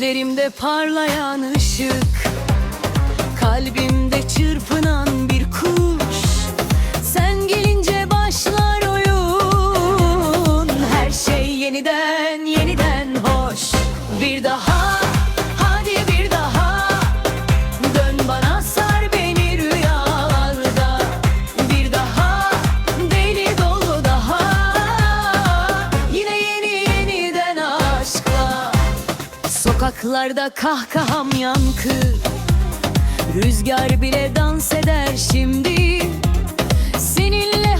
Gözümde parlayan ışık Kalbimde çırpınan bir kuş. Sen gelince başlar oyun Her şey yeniden yeniden hoş. Bir daha Sokaklarda kahkaham yankı. Rüzgar bile dans eder şimdi. Seninle